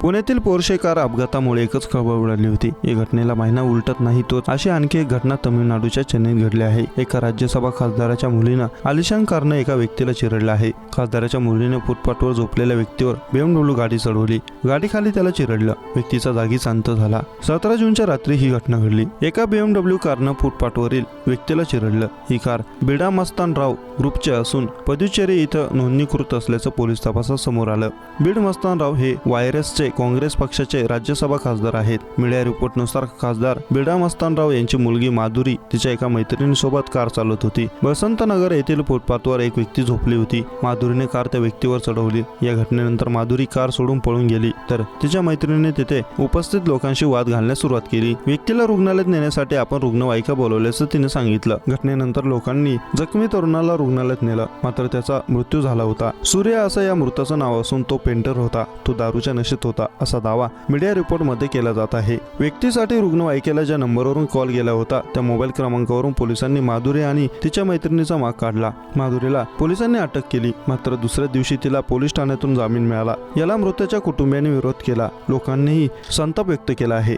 पुण्यातील Porsche car अपघातामुळे एकच खळबळ उडाली होती. या घटनेला महिना उलटत नाही तोच अशी आणखी एक घटना तमिळनाडूच्या चेन्नईत घडली आहे. एका राज्यसभा खासदाराच्या मुलीनं आलिशान कारनं एका व्यक्तीला चिरडलं आहे. खासदाराच्या मुलीने फुटपाथवर झोपलेल्या व्यक्तीवर बेमडब्ल्यू गाडी चढवली. गाडीखाली त्याला चिरडलं. व्यक्तीचा जागी शांत झाला. सतरा जूनच्या रात्री ही घटना घडली. एका बीएमडब्ल्यू कारनं फुटपाथवरील व्यक्तीला चिरडलं. ही कार बिडा मस्तान राव ग्रुपचे असून पदुचेरी इथं नोंदणीकृत असल्याचं पोलीस तपासात समोर आलं. बीड मस्तान राव हे काँग्रेस पक्षाचे राज्यसभा खासदार आहेत. मीडिया रिपोर्टनुसार खासदार बिडा मस्तानराव यांची मुलगी माधुरी तिच्या एका मैत्रिणीसोबत कार चालवत होती. वसंतनगर येथील फुटपाथवर एक व्यक्ती झोपली होती. माधुरीने कार त्या व्यक्तीवर चढवली. या घटनेनंतर माधुरी कार सोडून पळून गेली. तर तिच्या मैत्रिणीने तिथे उपस्थित लोकांशी वाद घालण्यास सुरुवात केली. व्यक्तीला रुग्णालयात नेण्यासाठी आपण रुग्णवाहिका बोलवल्याचं तिने सांगितलं. घटनेनंतर लोकांनी जखमी तरुणाला रुग्णालयात नेलं. मात्र त्याचा मृत्यू झाला होता. सूर्य असं या मृताचं नाव असून तो पेंटर होता. तो दारूच्या नशेत होता. होता असा दावा मीडिया रिपोर्टमध्ये केला जात आहे. व्यक्तीसाठी रुग्णवाहिकेला ज्या नंबरवरून कॉल गेला होता. त्या मोबाईल क्रमांकावरून पोलिसांनी माधुरी आणि तिच्या मैत्रिणीचा माग काढला. माधुरीला पोलिसांनी अटक केली. मात्र दुसऱ्या दिवशी तिला पोलीस ठाण्यातून जामीन मिळाला. याला मृताच्या कुटुंबियांनी विरोध केला. लोकांनीही संताप व्यक्त केला आहे.